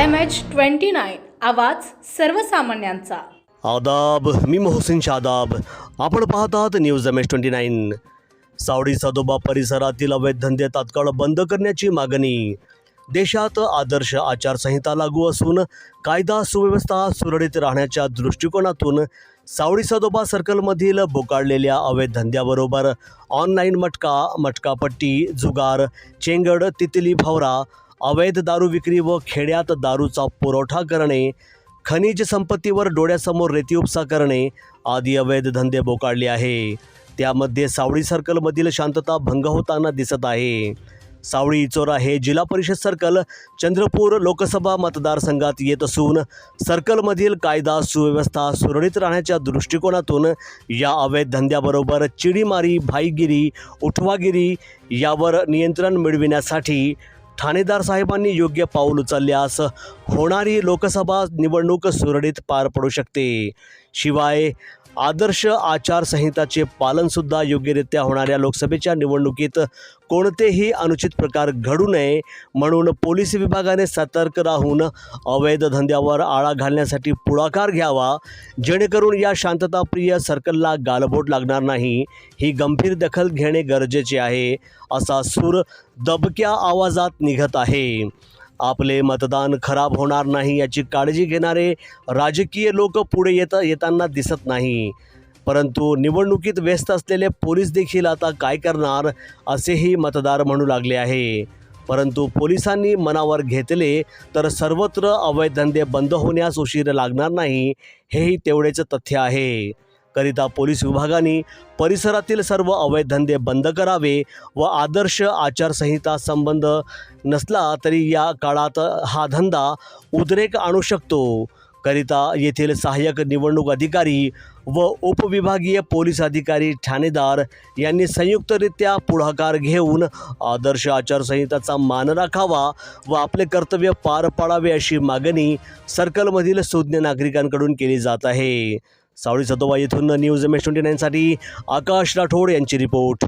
M H twenty nine आवाज सर्वसामान्यांचा. आदाब मी मोहसिन शादाब. आपण पाहत आहात news M H twenty nine Sawadi Sadoba परिसरातील अवैध धंदे तात्काळ बंद करण्याची मागणी. देशात आदर्श आचारसंहिता लागू असून कायदा सुव्यवस्था सुरळीत राहण्याच्या दृष्टिकोनातून सावडी सदोबा सर्कलमधील बोकाळलेल्या अवैध धंद्याबरोबर ऑनलाईन मटका मटकापट्टी जुगार चेंगड तितली भावरा अवैध दारू विक्री व खेड्यात दारूचा पुरवठा करणे खनिज संपत्तीवर डोळ्यासमोर रेती उपसा करणे आदी अवैध धंदे बोकाळले आहे. त्यामध्ये सावळी सर्कलमधील शांतता भंग होताना दिसत आहे. सावळी इचोरा हे जिल्हा परिषद सर्कल चंद्रपूर लोकसभा मतदारसंघात येत असून सर्कलमधील कायदा सुव्यवस्था सुरळीत राहण्याच्या दृष्टिकोनातून या अवैध धंद्याबरोबर चिडीमारी भाईगिरी उठवागिरी यावर नियंत्रण मिळविण्यासाठी ठाणेदार साहेबांनी योग्य पाऊल उचलल्यास होणारी लोकसभा निवडणूक सुरळीत पार पडू शकते. शिवाय आदर्श आचारसंहिताचे पालनसुद्धा योग्यरित्या होणाऱ्या लोकसभेच्या निवडणुकीत कोणतेही अनुचित प्रकार घडू नये म्हणून पोलीस विभागाने सतर्क राहून अवैध धंद्यावर आळा घालण्यासाठी पुढाकार घ्यावा जेणेकरून या शांतताप्रिय सर्कलला गालबोट लागणार नाही. ही गंभीर दखल घेणे गरजेचे आहे असा सूर दबक्या आवाजात निघत आहे. आपले मतदान खराब होणार नाही याची काळजी घेणारे राजकीय लोक पुढे येत येताना दिसत नाही. परंतु निवडणुकीत व्यस्त असलेले पोलीस देखील आता काय करणार असेही मतदार म्हणू लागले आहे. परंतु पोलिसांनी मनावर घेतले तर सर्वत्र अवैध धंदे बंद होण्यास उशीर लागणार नाही हेही तेवढेच तथ्य आहे. करिता पोलीस विभागाने परिसरातील सर्व अवैध धंदे बंद करावे व आदर्श आचारसंहिता संबंध नसला तरी या काळात हा धंदा उद्रेक आणू शकतो. करिता येथील सहाय्यक निवडणूक अधिकारी व उपविभागीय पोलीस अधिकारी ठाणेदार यांनी संयुक्तरित्या पुढाकार घेऊन आदर्श आचारसंहिताचा मान राखावा व आपले कर्तव्य पार पाडावे अशी मागणी सर्कलमधील सुज्ञ नागरिकांकडून केली जात आहे. सावळी सदोबा येथून न्यूज एम एस ट्वेंटी नाईनसाठी आकाश राठोड यांची रिपोर्ट.